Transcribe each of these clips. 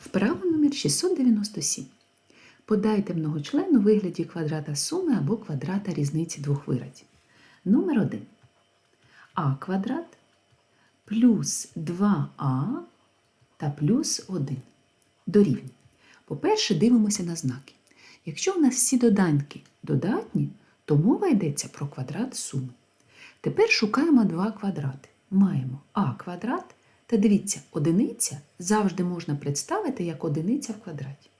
Вправа номер 697. Подайте многочлен у вигляді квадрата суми або квадрата різниці двох виразів. Номер 1. А квадрат плюс 2а та плюс 1 дорівнює. По-перше, дивимося на знаки. Якщо у нас всі доданки додатні, то мова йдеться про квадрат суми. Тепер шукаємо два квадрати. Маємо а квадрат та дивіться, одиниця завжди можна представити як одиниця в квадраті.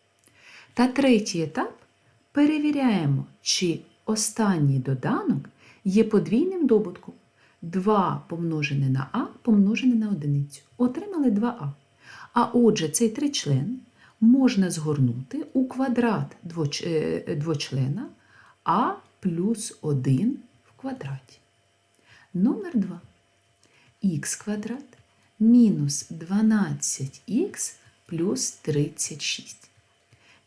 Та третій етап перевіряємо, чи останній доданок є подвійним добутком. 2 помножене на а помножене на одиницю. Отримали 2а. А отже, цей тричлен можна згорнути у квадрат е, двочлена а плюс 1 в квадраті. Номер 2. х квадрат мінус 12х плюс 36.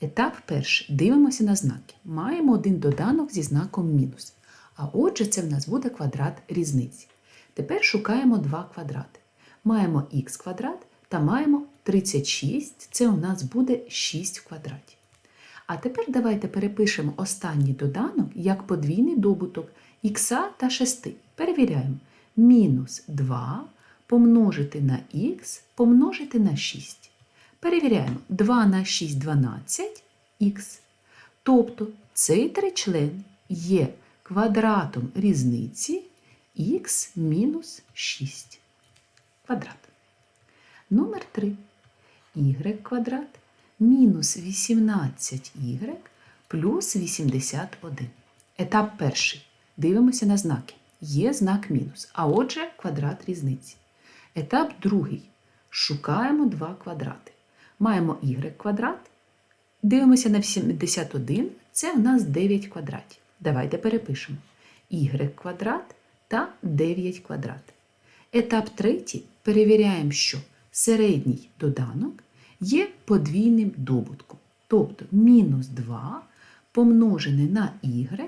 Етап перший. Дивимося на знаки. Маємо один доданок зі знаком мінус. А отже, це в нас буде квадрат різниці. Тепер шукаємо два квадрати. Маємо х квадрат та маємо 36. Це у нас буде 6 в квадраті. А тепер давайте перепишемо останній доданок як подвійний добуток х та 6. Перевіряємо. Мінус 2 помножити на х помножити на 6. Перевіряємо 2 на 6 12 х. Тобто цей тричлен є квадратом різниці х мінус 6 квадрат. Номер 3. y квадрат мінус 18y плюс 81. Етап перший. Дивимося на знаки. Є знак мінус, а отже квадрат різниці. Етап другий. Шукаємо два квадрати. Маємо y квадрат. Дивимося на 71. Це в нас 9 квадратів. Давайте перепишемо. y квадрат та 9 квадрат. Етап третій. Перевіряємо, що середній доданок є подвійним добутком. Тобто мінус 2 помножене на y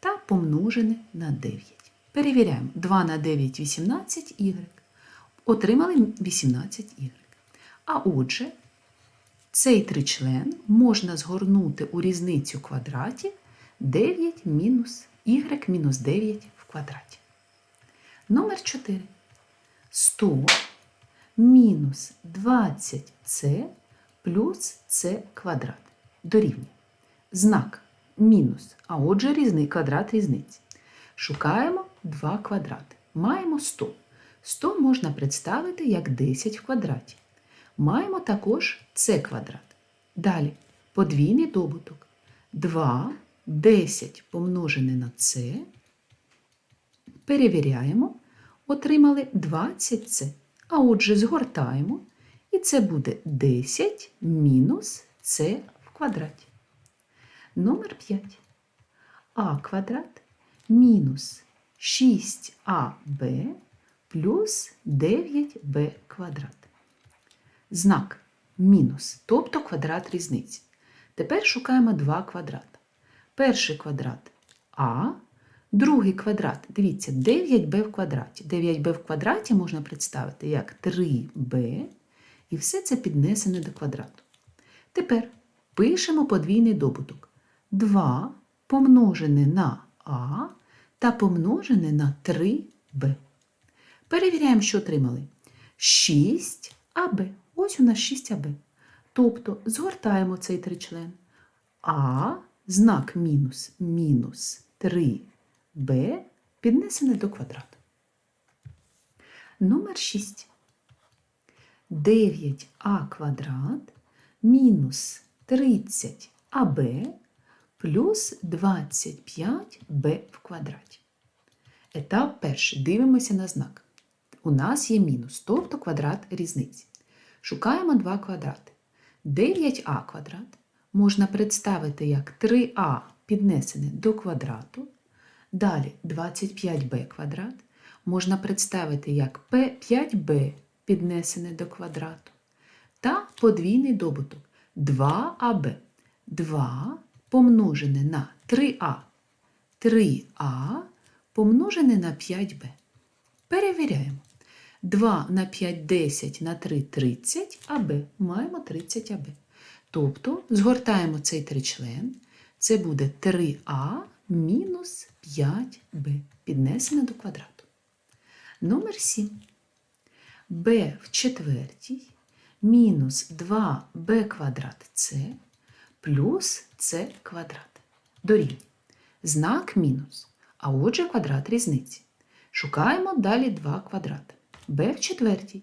та помножене на 9. Перевіряємо 2 на 9 18 y. Отримали 18y. А отже, цей тричлен можна згорнути у різницю квадратів 9 мінус y мінус 9 в квадраті. Номер 4. 100 мінус 20c плюс c квадрат дорівнює. Знак мінус, а отже різний квадрат різниці. Шукаємо два квадрати. Маємо 100. 100 можна представити як 10 в квадраті. Маємо також c квадрат. Далі подвійний добуток. 2, 10 помножене на c. Перевіряємо. Отримали 20c. А отже, згортаємо. І це буде 10 мінус c в квадраті. Номер 5. а квадрат мінус 6аб плюс 9b квадрат. Знак мінус, тобто квадрат різниці. Тепер шукаємо два квадрата. Перший квадрат а, другий квадрат. Дивіться, 9b в квадраті. 9b в квадраті можна представити як 3b, і все це піднесене до квадрату. Тепер пишемо подвійний добуток. 2 помножене на а та помножене на 3b. Перевіряємо, що отримали. 6аб. Ось у нас 6аб. Тобто згортаємо цей тричлен. А знак мінус мінус 3b піднесене до квадрату. Номер 6. 9а квадрат мінус 30аб плюс 25b в квадраті. Етап перший. Дивимося на знак. У нас є мінус, тобто квадрат різниці. Шукаємо два квадрати. 9а квадрат можна представити як 3а піднесене до квадрату. Далі 25b квадрат можна представити як p5b піднесене до квадрату. Та подвійний добуток 2аб. 2 помножене на 3а. 3а помножене на 5b. Перевіряємо. 2 на 5 10 на 3 30 АБ. Маємо 30 АБ. Тобто згортаємо цей тричлен. Це буде 3А мінус 5Б, піднесене до квадрату. Номер 7. b в четвертій мінус 2b квадрат c плюс c квадрат. Дорівнює. Знак мінус. А отже квадрат різниці. Шукаємо далі 2 квадрати. B в четвертій.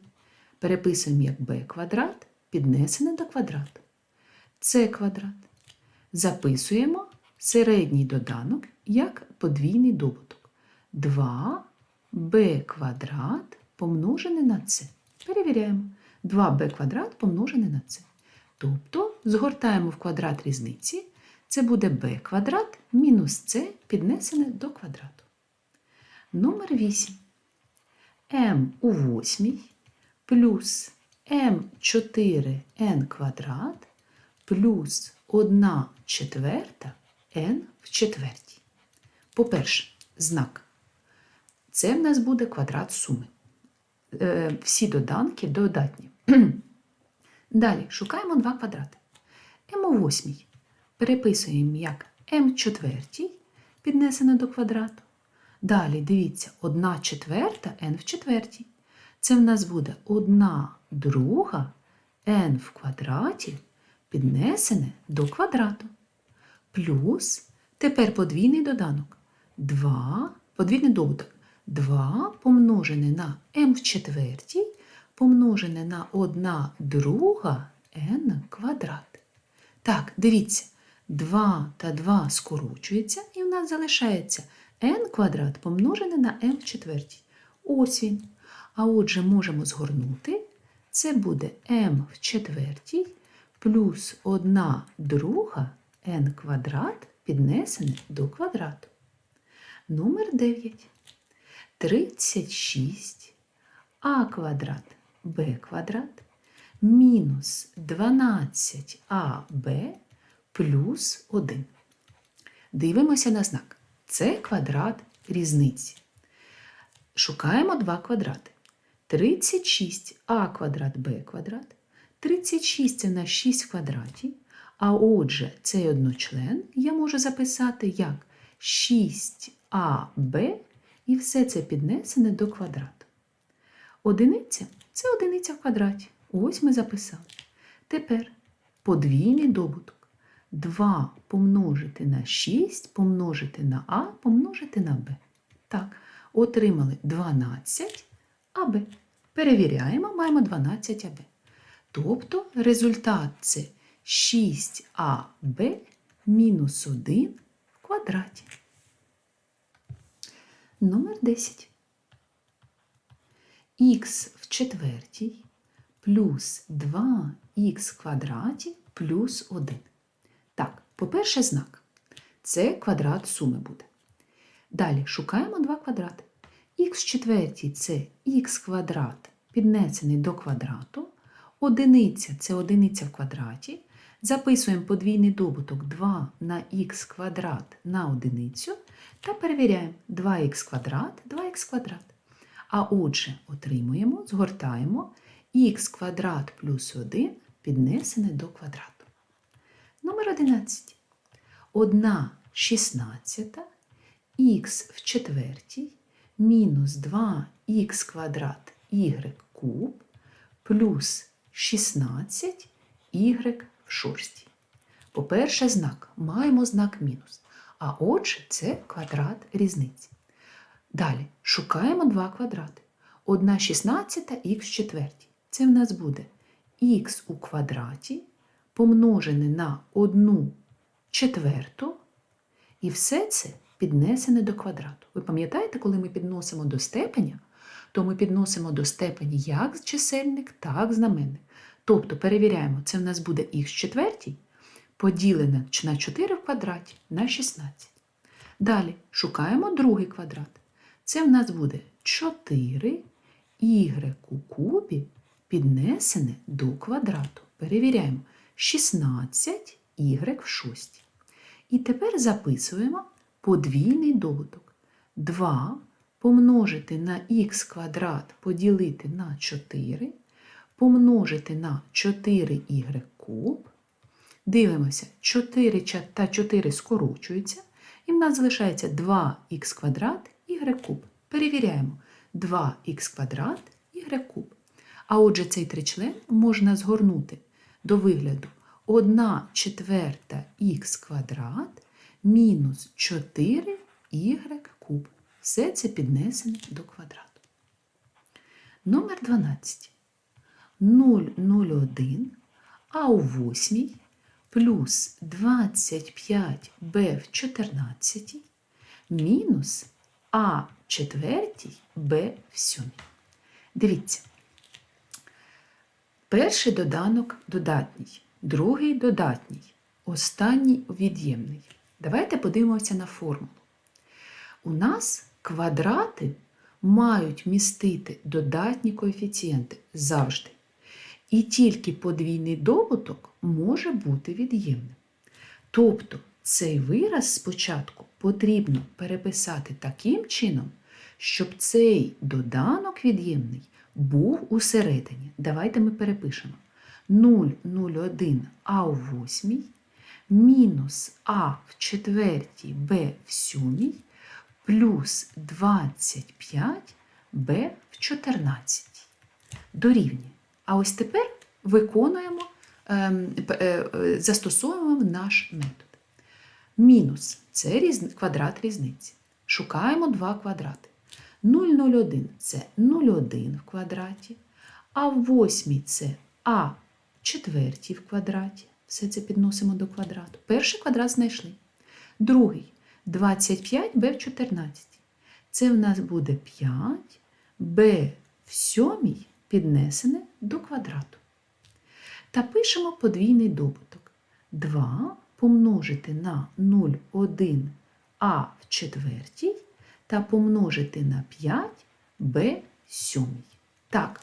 Переписуємо як b квадрат, піднесене до квадрату. c квадрат. Записуємо середній доданок як подвійний добуток. 2b квадрат помножене на c. Перевіряємо. 2b квадрат помножене на c. Тобто згортаємо в квадрат різниці. Це буде b квадрат мінус c піднесене до квадрату. Номер 8. M у восьмій плюс m4n квадрат плюс 1 четверта n в четвертій. По-перше, знак. Це в нас буде квадрат суми. Е, всі доданки додатні. Далі шукаємо два квадрати. m у восьмій переписуємо як m четвертій, піднесено до квадрату. Далі дивіться, 1 четверта n в четвертій. Це в нас буде 1 друга n в квадраті, піднесене до квадрату. Плюс тепер подвійний доданок. 2, подвійний добуток. 2 помножене на m в четвертій, помножене на 1 друга n квадрат. Так, дивіться, 2 та 2 скорочується, і в нас залишається n квадрат помножене на m в четвертій. Ось він. А отже, можемо згорнути. Це буде m в четвертій плюс 1 друга n квадрат піднесене до квадрату. Номер 9. 36 а квадрат b квадрат мінус 12аб плюс 1. Дивимося на знак. Це квадрат різниці. Шукаємо два квадрати. 36а квадрат b квадрат. 36 це в нас 6 квадратів. А отже, цей одночлен я можу записати як 6аб і все це піднесене до квадрату. Одиниця це одиниця в квадраті. Ось ми записали. Тепер подвійний добуток. 2 помножити на 6, помножити на А, помножити на Б. Так, отримали 12 АБ. Перевіряємо, маємо 12 АБ. Тобто результат це 6АБ мінус 1 в квадраті. Номер 10. Х в четвертій плюс 2х в квадраті плюс 1. Так, по-перше, знак. Це квадрат суми буде. Далі шукаємо два квадрати. Х четвертій це х квадрат піднесений до квадрату. Одиниця це одиниця в квадраті. Записуємо подвійний добуток 2 на х квадрат на одиницю та перевіряємо 2х квадрат, 2х квадрат. А отже, отримуємо, згортаємо х квадрат плюс 1 піднесене до квадрату. Номер 11. 1 шістнадцята х в четвертій мінус 2х квадрат y куб плюс 16 y в шостій. По-перше, знак. Маємо знак мінус. А отже, це квадрат різниці. Далі шукаємо два квадрати. 1 шістнадцята х в четвертій. Це в нас буде х у квадраті помножене на 1 четверту. І все це піднесене до квадрату. Ви пам'ятаєте, коли ми підносимо до степеня, то ми підносимо до степені як чисельник, так знаменник. Тобто перевіряємо, це в нас буде х четвертій поділене на 4 в квадраті на 16. Далі шукаємо другий квадрат. Це в нас буде 4 y у кубі піднесене до квадрату. Перевіряємо 16 y в шостій. І тепер записуємо подвійний добуток. 2 помножити на х квадрат поділити на 4, помножити на 4y куб. Дивимося, 4 та 4 скорочуються, і в нас залишається 2х квадрат y куб. Перевіряємо 2х квадрат y куб. А отже, цей тричлен можна згорнути до вигляду 1 четверта х квадрат мінус 4y куб. Все це піднесено до квадрату. Номер 12. 0,01 а у восьмій плюс 25b в 14 мінус а четвертій b в сьомій. Дивіться. Перший доданок додатній, другий додатній, останній від'ємний. Давайте подивимося на формулу. У нас квадрати мають містити додатні коефіцієнти завжди. І тільки подвійний добуток може бути від'ємним. Тобто цей вираз спочатку потрібно переписати таким чином, щоб цей доданок від'ємний був усередині. Давайте ми перепишемо 0,01 а у восьмій мінус а в четвертій b в сьомій плюс 25 b в 14 дорівнює. А ось тепер виконуємо, ем, е, е, застосовуємо наш метод. Мінус це квадрат різниці. Шукаємо два квадрати. 0,01 це 0,1 в квадраті, а в восьмій це а четвертій в квадраті. Все це підносимо до квадрату. Перший квадрат знайшли. Другий 25b в 14. Це в нас буде 5 b в сьомій піднесене до квадрату. Та пишемо подвійний добуток. 2 помножити на 0,1 а в четвертій та помножити на 5 b сьомій. Так,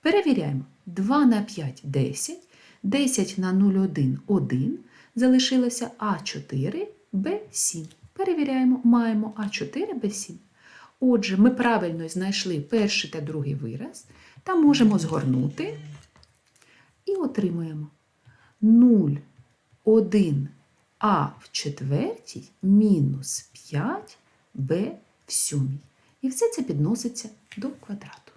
перевіряємо. 2 на 5 – 10, 10 на 0,1 – 1, залишилося А4, Б7. Перевіряємо, маємо А4, Б7. Отже, ми правильно знайшли перший та другий вираз та можемо згорнути і отримуємо 0, 1 а в четвертій мінус 5 б в сьомій. І все це підноситься до квадрату.